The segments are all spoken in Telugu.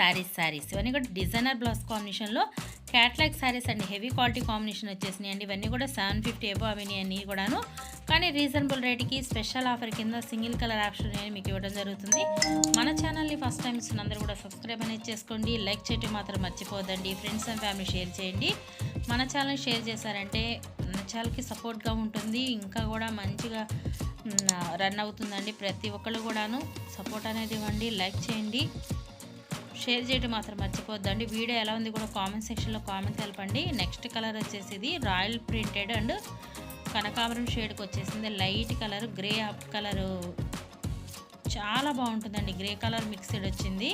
శారీస్ శారీస్ ఇవన్నీ కూడా డిజైనర్ బ్లౌజ్ కాంబినేషన్లో క్యాట్లాగ్ శారీస్ అండి. హెవీ క్వాలిటీ కాంబినేషన్ వచ్చేసినాయి అండి. ఇవన్నీ కూడా సెవెన్ ఫిఫ్టీ ఎబో అవినాయి అన్నీ కూడాను. కానీ రీజనబుల్ రేట్కి స్పెషల్ ఆఫర్ కింద సింగిల్ కలర్ ఆప్షన్ అనేది మీకు ఇవ్వడం జరుగుతుంది. మన ఛానల్ని ఫస్ట్ టైం ఇస్తున్న అందరూ కూడా సబ్స్క్రైబ్ అనేది చేసుకోండి. లైక్ చేయటం మాత్రం మర్చిపోద్దండి ఫ్రెండ్స్ అండ్ ఫ్యామిలీ షేర్ చేయండి. మన ఛానల్ షేర్ చేశారంటే మన ఛానల్కి సపోర్ట్గా ఉంటుంది. ఇంకా కూడా మంచిగా రన్ అవుతుందండి. ప్రతి ఒక్కళ్ళు కూడాను సపోర్ట్ అనేది ఇవ్వండి. లైక్ చేయండి. షేర్ చేయడం మాత్రం మర్చిపోద్దండి వీడియో ఎలా ఉంది కూడా కామెంట్ సెక్షన్లో కామెంట్ తెలపండి. నెక్స్ట్ కలర్ వచ్చేసి ఇది రాయల్ ప్రింటెడ్ అండ్ కనకాంబరం షేడ్కి వచ్చేసింది light colour grey up colour. చాలా బాగుంటుందండి. గ్రే కలర్ మిక్స్డ్ వచ్చింది.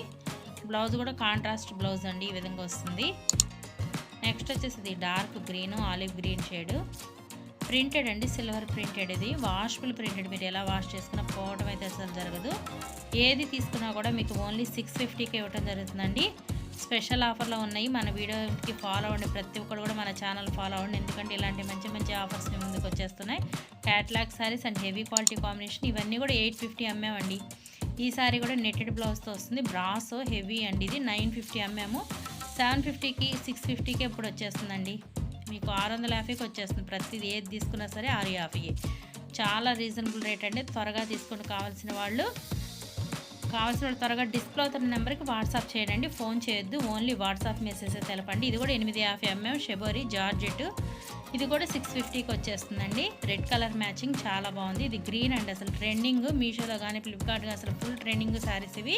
బ్లౌజ్ కూడా కాంట్రాస్ట్ బ్లౌజ్ అండి. ఈ విధంగా వస్తుంది. నెక్స్ట్ వచ్చేసి ఇది dark green olive green shade. Printed అండి సిల్వర్ ప్రింటెడ్ ఇది. వాషబుల్ ప్రింటెడ్ మీరు ఎలా వాష్ చేసుకున్నా పోవడం అయితే అసలు జరగదు. ఏది తీసుకున్నా కూడా మీకు ఓన్లీ సిక్స్ ఫిఫ్టీకి ఇవ్వడం జరుగుతుందండి. స్పెషల్ ఆఫర్లో ఉన్నాయి. మన వీడియోకి ఫాలో అవ్వండి. ప్రతి ఒక్కరు కూడా మన ఛానల్ ఫాలో అవ్వండి. ఎందుకంటే ఇలాంటి మంచి మంచి ఆఫర్స్ ముందుకు వచ్చేస్తున్నాయి. Catalogue saris and heavy quality combination ఇవన్నీ కూడా ఎయిట్ ఫిఫ్టీ అమ్మామండి ఈ సారీ కూడా నెట్టెడ్ బ్లౌజ్తో వస్తుంది. బ్రాస్ హెవీ అండి ఇది. నైన్ ఫిఫ్టీ అమ్మాము సెవెన్ ఫిఫ్టీకి సిక్స్ ఫిఫ్టీకి ఇప్పుడు వచ్చేస్తుందండి? మీకు ఆరు వందల యాభైకి వచ్చేస్తుంది ప్రతిది ఏది తీసుకున్నా సరే ఆరు యాభై. చాలా రీజనబుల్ రేట్ అండి. త్వరగా తీసుకొని కావాల్సిన వాళ్ళు కావాల్సిన వాళ్ళు త్వరగా డిస్ప్లే అవుతున్న నెంబర్కి వాట్సాప్ చేయండి. ఫోన్ చేయొద్దు. ఓన్లీ వాట్సాప్ మెసేజ్ తెలపండి. ఇది కూడా ఎనిమిది యాభై ఎంఎం షెబోరి జార్జెట్. ఇది కూడా సిక్స్ ఫిఫ్టీకి వచ్చేస్తుందండి. రెడ్ కలర్ మ్యాచింగ్ చాలా బాగుంది. ఇది గ్రీన్ అండ్. అసలు ట్రెండింగ్ మీషోలో కానీ ఫ్లిప్కార్ట్ అసలు ఫుల్ ట్రెండింగ్ శారీస్ ఇవి.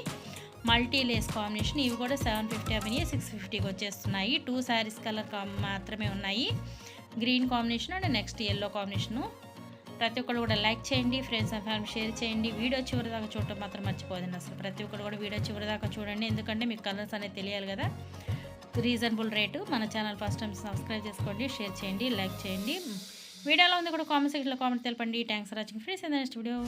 Multi lace combination. ఇవి కూడా సెవెన్ ఫిఫ్టీ అవి సిక్స్ ఫిఫ్టీకి వచ్చేస్తున్నాయి. టూ శారీస్ కలర్ మాత్రమే ఉన్నాయి. Green combination and next yellow combination. ప్రతి ఒక్కరు కూడా లైక్ చేయండి ఫ్రెండ్స్ అండ్ ఫ్యామిలీ షేర్ చేయండి. వీడియో చివరి దాకా చూడటం మాత్రం మర్చిపోదండి అసలు. ప్రతి ఒక్కరు కూడా వీడియో చివరి దాకా చూడండి. ఎందుకంటే మీకు కలర్స్ అనేది తెలియాలి కదా. Reasonable rate. మన ఛానల్ ఫస్ట్ టైం సబ్స్క్రైబ్ చేసుకోండి షేర్ చేయండి లైక్ చేయండి. వీడియోలో ఉంది కూడా కామెంట్ సెక్షన్లో కామెంట్ తెలపండి. Thanks for watching. Friends next video.